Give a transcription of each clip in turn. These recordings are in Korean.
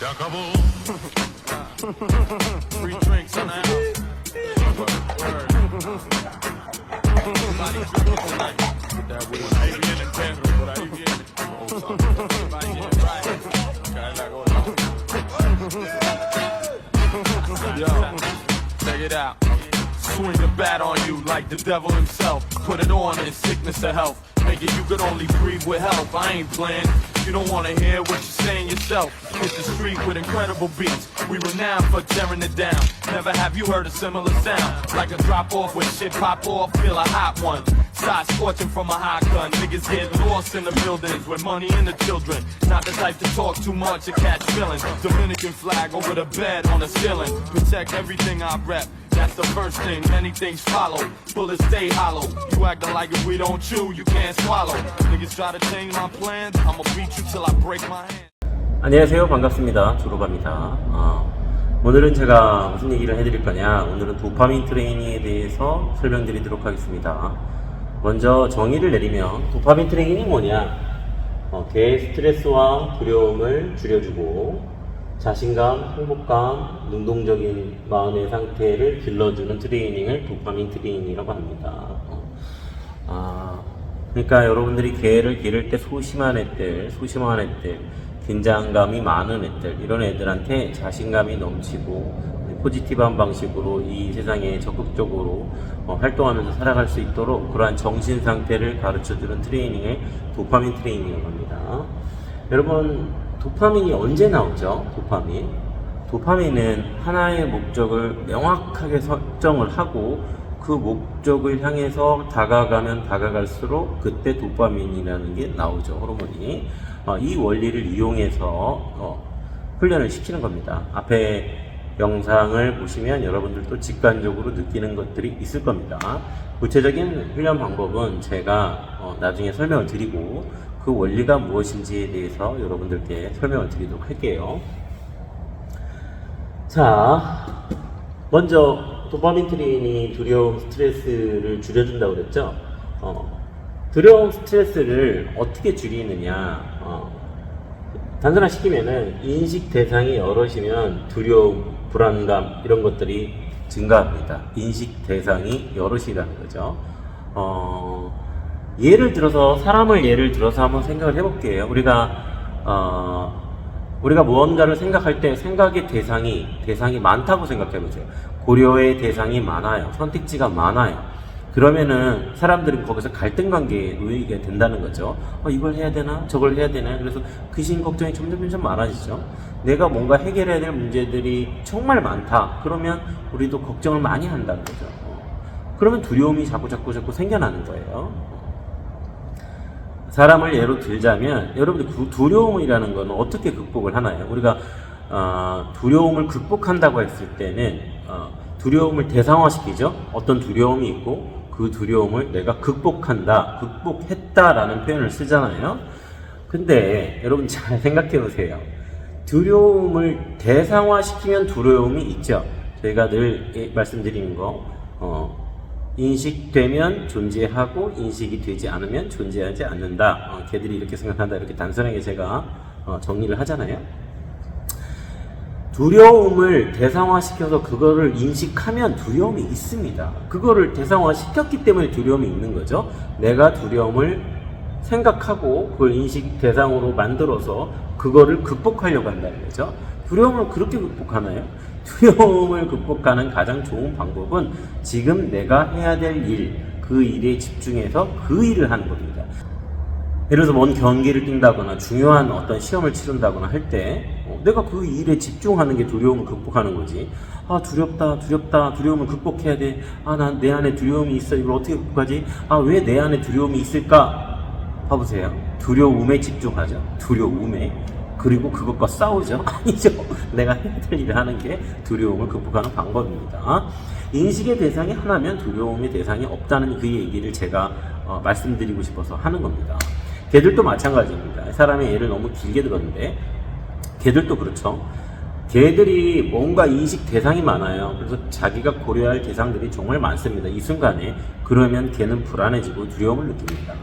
Se acabó. Free drinks in the house. Word. Everybody drinking tonight. Get. Ahí viene Pedro, por ahí viene. Everybody getting right. Okay, la go. Yo, check it out. Swing the bat on you like the devil himself. Put it on in sickness or health. Make it you could only breathe with help. I ain't playing. You don't wanna hear what you're saying yourself. Hit the street with incredible beats. We renowned for tearing it down. Never have you heard a similar sound. Like a drop off when shit pop off, feel a hot one. Side scorching from a hot gun. Niggas get lost in the buildings with money and the children. Not the type to talk too much or catch feelings. Dominican flag over the bed on the ceiling. Protect everything I rep. That's the first thing, many things follow. Bullets stay hollow. You acting like if we don't chew, you can't swallow. Niggas try to change my plans, I'ma beat you till I break my hand. 안녕하세요. 반갑습니다. 조로바입니다. 어, 오늘은 제가 무슨 얘기를 해드릴 거냐. 오늘은 도파민 트레이닝에 대해서 설명드리도록 하겠습니다. 먼저 정의를 내리면 도파민 트레이닝이 뭐냐. 어, 개 스트레스와 두려움을 줄여주고 자신감, 행복감, 능동적인 마음의 상태를 길러주는 트레이닝을 도파민 트레이닝이라고 합니다. 어, 아, 그러니까 여러분들이 개를 기를 때 소심한 애들, 소심한 애들, 긴장감이 많은 애들, 이런 애들한테 자신감이 넘치고 포지티브한 방식으로 이 세상에 적극적으로 어, 활동하면서 살아갈 수 있도록 그러한 정신 상태를 가르쳐주는 트레이닝을 도파민 트레이닝이라고 합니다. 여러분, 도파민이 언제 나오죠? 도파민. 도파민은 하나의 목적을 명확하게 설정을 하고 그 목적을 향해서 다가가면 다가갈수록 그때 도파민이라는 게 나오죠 호르몬이 어, 이 원리를 이용해서 어, 훈련을 시키는 겁니다 앞에 영상을 보시면 여러분들도 직관적으로 느끼는 것들이 있을 겁니다 구체적인 훈련 방법은 제가 어, 나중에 설명을 드리고 그 원리가 무엇인지에 대해서 여러분들께 설명을 드리도록 할게요 자, 먼저 도파민 트레이닝이 두려움, 스트레스를 줄여준다고 그랬죠. 어, 두려움, 스트레스를 어떻게 줄이느냐. 어, 단순화시키면은 인식 대상이 여럿이면 두려움, 불안감 이런 것들이 증가합니다. 인식 대상이 여럿이라는 거죠. 어, 예를 들어서 사람을 예를 들어서 한번 생각을 해볼게요. 우리가 어, 우리가 무언가를 생각할 때 생각의 대상이 대상이 많다고 생각해 보세요. 고려의 대상이 많아요. 선택지가 많아요. 그러면은 사람들은 거기서 갈등 관계에 놓이게 된다는 거죠. 어, 이걸 해야 되나? 저걸 해야 되나? 그래서 귀신 걱정이 점점 점점 많아지죠. 내가 뭔가 해결해야 될 문제들이 정말 많다. 그러면 우리도 걱정을 많이 한다는 거죠. 어, 그러면 두려움이 자꾸 자꾸 자꾸 생겨나는 거예요. 사람을 예로 들자면 여러분들 그 두려움이라는 거는 어떻게 극복을 하나요? 우리가 어, 두려움을 극복한다고 했을 때는 어, 두려움을 대상화시키죠. 어떤 두려움이 있고 그 두려움을 내가 극복한다, 극복했다라는 표현을 쓰잖아요. 근데 여러분 잘 생각해 보세요. 두려움을 대상화시키면 두려움이 있죠. 저희가 늘 예, 말씀드리는 거, 어, 인식되면 존재하고 인식이 되지 않으면 존재하지 않는다. 어, 걔들이 이렇게 생각한다. 이렇게 단순하게 제가 어, 정리를 하잖아요. 두려움을 대상화시켜서 그거를 인식하면 두려움이 있습니다. 그거를 대상화시켰기 때문에 두려움이 있는 거죠. 내가 두려움을 생각하고 그걸 인식 대상으로 만들어서 그거를 극복하려고 한다는 거죠. 두려움을 그렇게 극복하나요? 두려움을 극복하는 가장 좋은 방법은 지금 내가 해야 될 일, 그 일에 집중해서 그 일을 하는 겁니다. 예를 들어서 먼 경기를 뛴다거나 중요한 어떤 시험을 치른다거나 할때 어, 내가 그 일에 집중하는 게 두려움을 극복하는 거지. 아 두렵다 두렵다 두려움을 극복해야 돼. 아 난 내 안에 두려움이 있어 이걸 어떻게 극복하지? 아 왜 내 안에 두려움이 있을까? 봐보세요. 두려움에 집중하죠. 두려움에. 그리고 그것과 싸우죠? 아니죠. 내가 해야 될 일을 하는 게 두려움을 극복하는 방법입니다. 인식의 대상이 하나면 두려움의 대상이 없다는 그 얘기를 제가 어, 말씀드리고 싶어서 하는 겁니다. 개들도 마찬가지입니다. 사람의 예를 너무 길게 들었는데, 개들도 그렇죠. 개들이 뭔가 인식 대상이 많아요. 그래서 자기가 고려할 대상들이 정말 많습니다. 이 순간에. 그러면 개는 불안해지고 두려움을 느낍니다.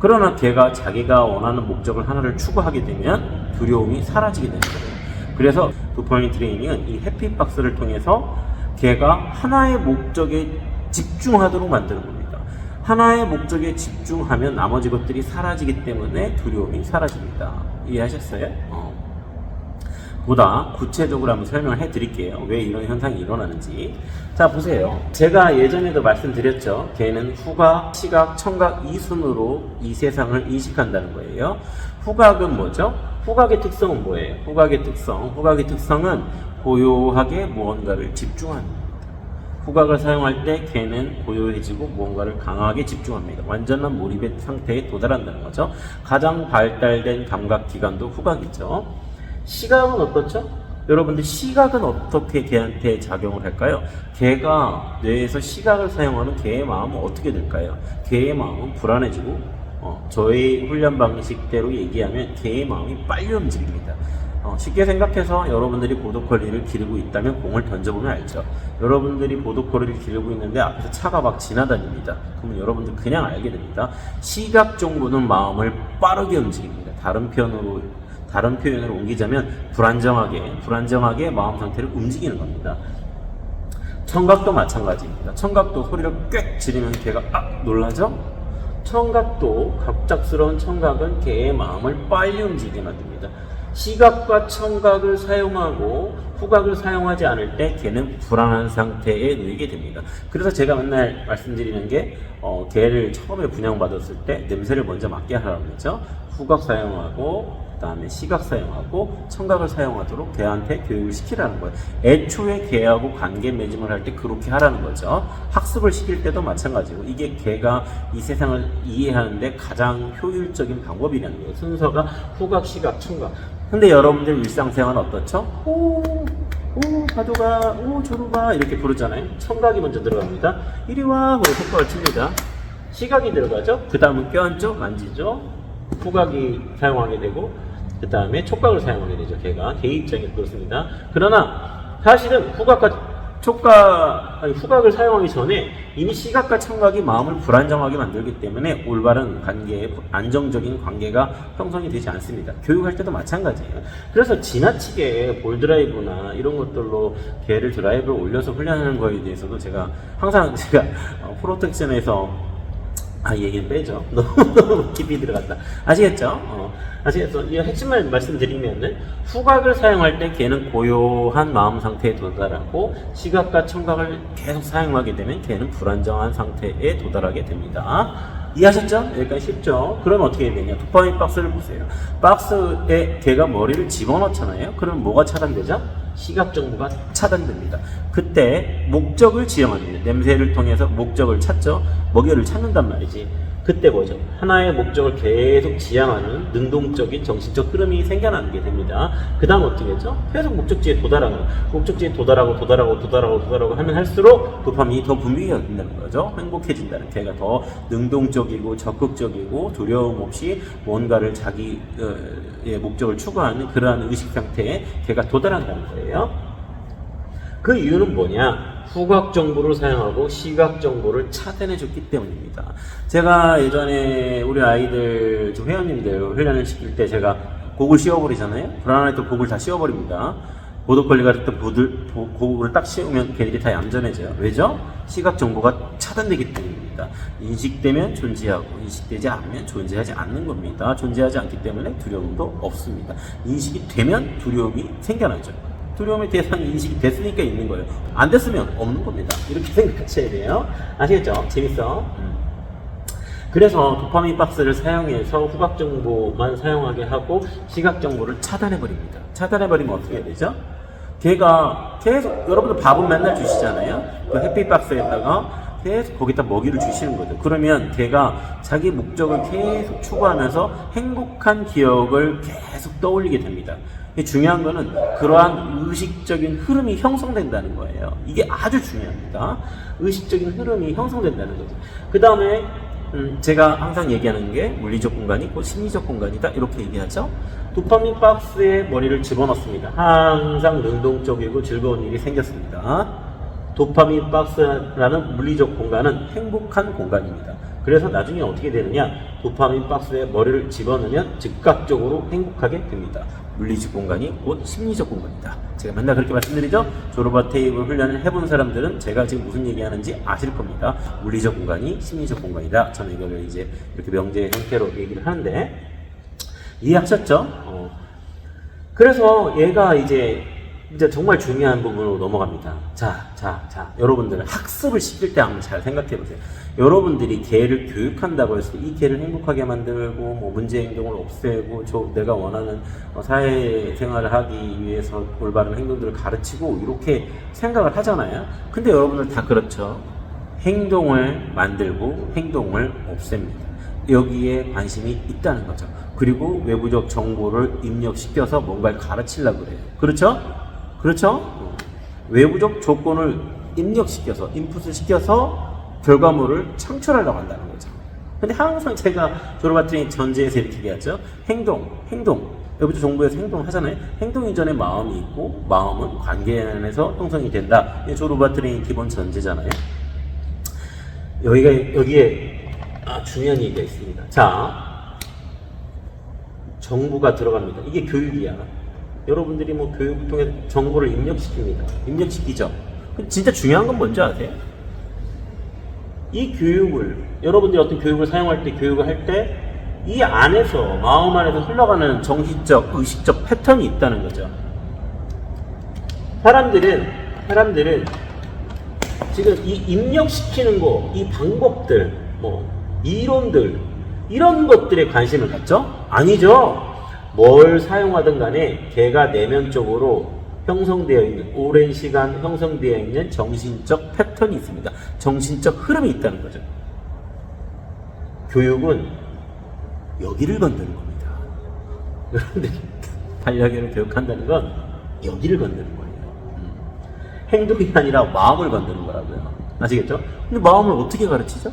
그러나 개가 자기가 원하는 목적을 하나를 추구하게 되면 두려움이 사라지게 거예요. 그래서 도파민 트레이닝은 이 해피박스를 통해서 걔가 하나의 목적에 집중하도록 만드는 겁니다. 하나의 목적에 집중하면 나머지 것들이 사라지기 때문에 두려움이 사라집니다. 이해하셨어요? 어. 보다 구체적으로 한번 설명을 해 드릴게요. 왜 이런 현상이 일어나는지. 자, 보세요. 제가 예전에도 말씀드렸죠. 걔는 후각, 시각, 청각 이 순으로 이 세상을 인식한다는 거예요. 후각은 뭐죠? 후각의 특성은 뭐예요? 후각의 특성. 후각의 특성은 고요하게 무언가를 집중하는. 후각을 사용할 때 걔는 고요해지고 무언가를 강하게 집중합니다. 완전한 몰입의 상태에 도달한다는 거죠. 가장 발달된 감각 기관도 후각이죠. 시각은 어떻죠? 여러분들 시각은 어떻게 걔한테 작용을 할까요? 걔가 뇌에서 시각을 사용하는 걔의 마음은 어떻게 될까요? 걔의 마음은 불안해지고 어, 저의 훈련 방식대로 얘기하면 걔의 마음이 빨리 움직입니다. 어, 쉽게 생각해서 여러분들이 보도콜리를 기르고 있다면 공을 던져보면 알죠. 여러분들이 보도콜리를 기르고 있는데 앞에서 차가 막 지나다닙니다. 그러면 여러분들 그냥 알게 됩니다. 시각 정보는 마음을 빠르게 움직입니다. 다른 편으로 다른 표현으로 옮기자면 불안정하게 불안정하게 마음 상태를 움직이는 겁니다. 청각도 마찬가지입니다. 청각도 소리를 꽥 지르면 걔가 아 놀라죠? 청각도 갑작스러운 청각은 걔의 마음을 빨리 움직이게 만듭니다. 시각과 청각을 사용하고 후각을 사용하지 않을 때 걔는 불안한 상태에 놓이게 됩니다. 그래서 제가 맨날 말씀드리는 게 어, 걔를 처음에 분양받았을 때 냄새를 먼저 맡게 하라고 그랬죠. 후각 사용하고 그다음에 시각 사용하고 청각을 사용하도록 걔한테 교육을 시키라는 거예요. 애초에 걔하고 관계 맺음을 할 때 그렇게 하라는 거죠. 학습을 시킬 때도 마찬가지고 이게 걔가 이 세상을 이해하는데 가장 효율적인 방법이라는 거예요. 순서가 후각, 시각, 청각. 근데 여러분들 일상생활은 어떻죠? 오, 오, 파도가, 오, 조루가 이렇게 부르잖아요. 청각이 먼저 들어갑니다. 이리 와, 그리고 손가락을 칩니다. 시각이 들어가죠. 그 다음은 껴안죠, 만지죠. 후각이 사용하게 되고 그 다음에 촉각을 사용하게 되죠. 걔가 개 입장에 그렇습니다. 그러나 사실은 후각과 촉각 아니 후각을 사용하기 전에 이미 시각과 청각이 마음을 불안정하게 만들기 때문에 올바른 관계, 안정적인 관계가 형성이 되지 않습니다. 교육할 때도 마찬가지예요. 그래서 지나치게 볼 드라이브나 이런 것들로 개를 드라이브를 올려서 훈련하는 거에 대해서도 제가 항상 제가 어, 프로텍션에서 아, 이 얘기는 빼죠. 너무 깊이 들어갔다. 아시겠죠? 어, 아시겠죠? 이 핵심만 말씀드리면은 후각을 사용할 때 걔는 고요한 마음 상태에 도달하고 시각과 청각을 계속 사용하게 되면 걔는 불안정한 상태에 도달하게 됩니다. 이해하셨죠? 여기까지 쉽죠? 그럼 어떻게 되냐? 도파민 박스를 보세요. 박스에 걔가 머리를 집어넣잖아요? 그럼 뭐가 차단되죠? 시각 정보가 차단됩니다. 그때 목적을 지정합니다. 냄새를 통해서 목적을 찾죠. 먹이를 찾는단 말이지. 그때 뭐죠? 하나의 목적을 계속 지향하는 능동적인 정신적 흐름이 생겨나는 게 됩니다. 그 다음 어떻게 했죠? 계속 목적지에 도달하는. 목적지에 도달하고 도달하고 도달하고 도달하고 하면 할수록 도파민이 더 분비가 된다는 거죠. 행복해진다는 걔가 더 능동적이고 적극적이고 두려움 없이 뭔가를 자기 어, 의 목적을 추구하는 그러한 의식 상태에 걔가 도달한다는 거예요. 그 이유는 뭐냐? 후각 정보를 사용하고 시각 정보를 차단해 줬기 때문입니다. 제가 예전에 우리 아이들, 저 회원님들 훈련을 시킬 때 제가 곡을 씌워버리잖아요? 불안할 때 곡을 다 씌워버립니다. 보도콜리 같은 때 보들, 보- 곡을 딱 씌우면 걔들이 다 얌전해져요. 왜죠? 시각 정보가 차단되기 때문입니다. 인식되면 존재하고, 인식되지 않으면 존재하지 않는 겁니다. 존재하지 않기 때문에 두려움도 없습니다. 인식이 되면 두려움이 생겨나죠. 두려움의 대상이 인식이 됐으니까 있는 거예요. 안 됐으면 없는 겁니다. 이렇게 생각하셔야 돼요. 아시겠죠? 재밌어? 음. 그래서 도파민 박스를 사용해서 후각 정보만 사용하게 하고 시각 정보를 차단해 버립니다. 차단해 버리면 어떻게 되죠? 걔가 계속 여러분들 밥은 맨날 주시잖아요. 그 햇빛 박스에다가 계속 거기다 먹이를 주시는 거죠. 그러면 걔가 자기 목적을 계속 추구하면서 행복한 기억을 계속 떠올리게 됩니다. 중요한 거는 그러한 의식적인 흐름이 형성된다는 거예요. 이게 아주 중요합니다. 의식적인 흐름이 형성된다는 거죠. 그 다음에 음, 제가 항상 얘기하는 게 물리적 공간이 있고 심리적 공간이다 이렇게 얘기하죠. 도파민 박스에 머리를 집어넣습니다. 항상 능동적이고 즐거운 일이 생겼습니다. 도파민 박스라는 물리적 공간은 행복한 공간입니다. 그래서 나중에 어떻게 되느냐? 도파민 박스에 머리를 집어넣으면 즉각적으로 행복하게 됩니다. 물리적 공간이 곧 심리적 공간이다. 제가 맨날 그렇게 말씀드리죠. 조로바 테이블 훈련을 해본 사람들은 제가 지금 무슨 얘기하는지 아실 겁니다. 물리적 공간이 심리적 공간이다. 저는 이거를 이제 이렇게 명제 형태로 얘기를 하는데 이해하셨죠? 어. 그래서 얘가 이제 이제 정말 중요한 부분으로 넘어갑니다. 자, 자, 자, 여러분들 학습을 시킬 때 한번 잘 생각해 보세요. 여러분들이 개를 교육한다고 해서 이 개를 행복하게 만들고 뭐 문제 행동을 없애고 저 내가 원하는 어, 사회 생활을 하기 위해서 올바른 행동들을 가르치고 이렇게 생각을 하잖아요. 근데 여러분들 다 그렇죠. 행동을 만들고 행동을 없앱니다. 여기에 관심이 있다는 거죠. 그리고 외부적 정보를 입력시켜서 뭔가를 가르치려고 그래요. 그렇죠? 그렇죠? 어. 외부적 조건을 입력시켜서, 인풋을 시켜서 결과물을 창출하려고 한다는 거죠. 근데 항상 제가 때 전제에서 이렇게 얘기하죠. 행동, 행동. 외부적 정보에서 행동을 하잖아요. 행동 이전에 마음이 있고, 마음은 관계 안에서 형성이 된다. 이게 트레이닝 기본 전제잖아요. 여기가 여기에 아, 중요한 얘기가 있습니다. 자, 정보가 들어갑니다. 이게 교육이야. 여러분들이 뭐 교육을 통해 정보를 입력시킵니다. 입력시키죠. 진짜 중요한 건 뭔지 아세요? 이 교육을 여러분들이 어떤 교육을 사용할 때 교육을 할 때 이 안에서 마음 안에서 흘러가는 정신적 의식적 패턴이 있다는 거죠. 사람들은 사람들은 지금 이 입력시키는 거, 이 방법들, 뭐 이론들 이런 것들에 관심을 갖죠? 아니죠. 뭘 사용하든 간에 걔가 내면적으로 형성되어 있는 오랜 시간 형성되어 있는 정신적 패턴이 있습니다. 정신적 흐름이 있다는 거죠. 교육은 여기를 건드는 겁니다. 여러분들이 반려견을 교육한다는 건 여기를 건드는 거예요. 음. 행동이 아니라 마음을 건드는 거라고요. 아시겠죠? 근데 마음을 어떻게 가르치죠?